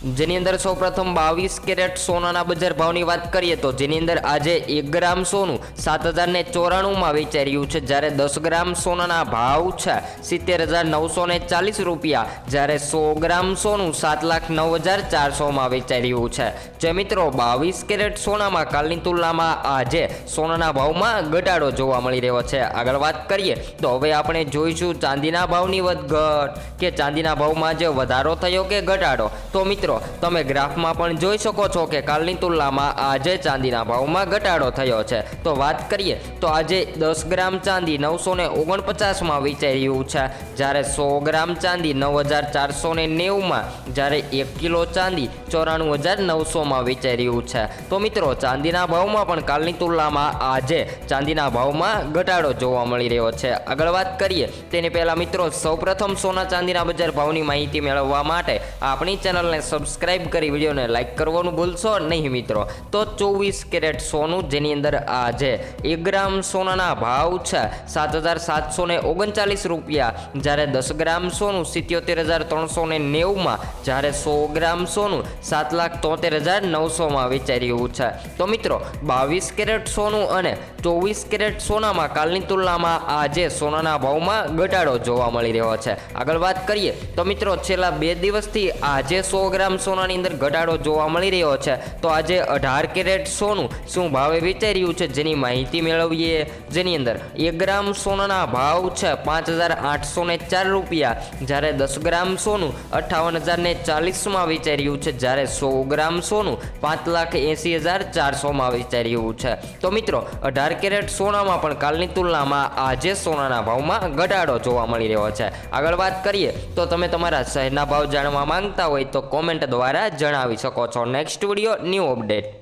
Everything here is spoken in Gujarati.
જેની અંદર સૌપ્રથમ બાવીસ કેરેટ સોનાના બજાર ભાવની વાત કરીએ તો જેની અંદર આજે એક ગ્રામ સોનું સાત હજાર ને ચોરાણુંમાં વેચાઈ છે. જ્યારે દસ ગ્રામ સોનાના ભાવ છે સિત્તેર હજાર નવસો ને ચાલીસ રૂપિયા, જ્યારે સો ગ્રામ સોનું સાત લાખ નવ હજાર ચારસોમાં વેચાઈ રહ્યું છે. જે મિત્રો, બાવીસ કેરેટ સોનામાં કાલની તુલનામાં આજે સોનાના ભાવમાં ઘટાડો જોવા મળી રહ્યો છે. આગળ વાત કરીએ તો હવે આપણે જોઈશું ચાંદીના ભાવની વધઘટ કે ચાંદીના ભાવમાં જે વધારો થયો કે ઘટાડો. તો મિત્રો તમે ગ્રાફમાં પણ જોઈ શકો છો કે કાલની તુલનામાં આજે ચાંદીના ભાવમાં ઘટાડો થયો છે. તો વાત કરીએ, તો આજે દસ ગ્રામ ચાંદી નવસો ને ઓગણપચાસમાં વેચાઈ રહ્યું છે. જ્યારે સો ગ્રામ ચાંદી નવ હજાર ચારસો ને નેવુંમાં, જ્યારે એક કિલો ચાંદી ચોરાણું હજાર નવસોમાં વેચાઈ રહ્યું છે. તો મિત્રો, ચાંદીના ભાવમાં પણ કાલની તુલનામાં આજે ચાંદીના ભાવમાં ઘટાડો જોવા મળી રહ્યો છે. આગળ વાત કરીએ, તેની પહેલાં મિત્રો, સૌપ્રથમ સોના ચાંદીના બજાર ભાવની માહિતી મેળવવા માટે આપણી ચેનલને સબસ્ક્રાઇબ કરી વિડીયોને લાઇક કરવાનું ભૂલશો નહીં મિત્રો. તો ચોવીસ કેરેટ સોનું જેની અંદર આજે એક ગ્રામ સોનાના ભાવ છે સાત હજાર સાતસો ને ઓગણચાલીસ રૂપિયા. જ્યારે દસ ગ્રામ સોનું સિત્યોતેર હજાર ત્રણસો ને નેવુંમાં જ્યારે સો ગ્રામ સોનું સાત લાખ તોતેર હજાર નવસોમાં વેચાઈ રહ્યું છે. તો મિત્રો, બાવીસ કેરેટ સોનું અને ચોવીસ કેરેટ સોનામાં કાલની તુલનામાં આજે સોનાના ભાવમાં ઘટાડો જોવા મળી રહ્યો છે. આગળ વાત કરીએ, તો મિત્રો, છેલ્લા બે દિવસથી આજે સો ગ્રામ સોનાની અંદર ઘટાડો જોવા મળી રહ્યો છે. તો આજે અઢાર કેરેટ સોનું શું ભાવે વેચાઈ રહ્યું છે જેની માહિતી મેળવીએ? જેની અંદર એક ગ્રામ સોનાના ભાવ છે પાંચ હજાર આઠસો ને ચાર રૂપિયા. જ્યારે દસ ગ્રામ સોનું અઠ્ઠાવન હજાર ને ચાલીસમાં વેચાઈ રહ્યું છે. જ્યારે સો ગ્રામ સોનું પાંચ લાખ એંસી હજાર ચારસોમાં વેચાઈ રહ્યું છે. તો મિત્રો, અઢાર કેરેટ સોનામાં પણ કાલની તુલનામાં આજે સોનાના ભાવમાં ઘટાડો જોવા મળી રહ્યો છે. આગળ વાત કરીએ, તો તમે તમારા શહેરના ભાવ જાણવા માંગતા હોય તો કોમેન્ટ દ્વારા જણાવી શકો છો. Next video new update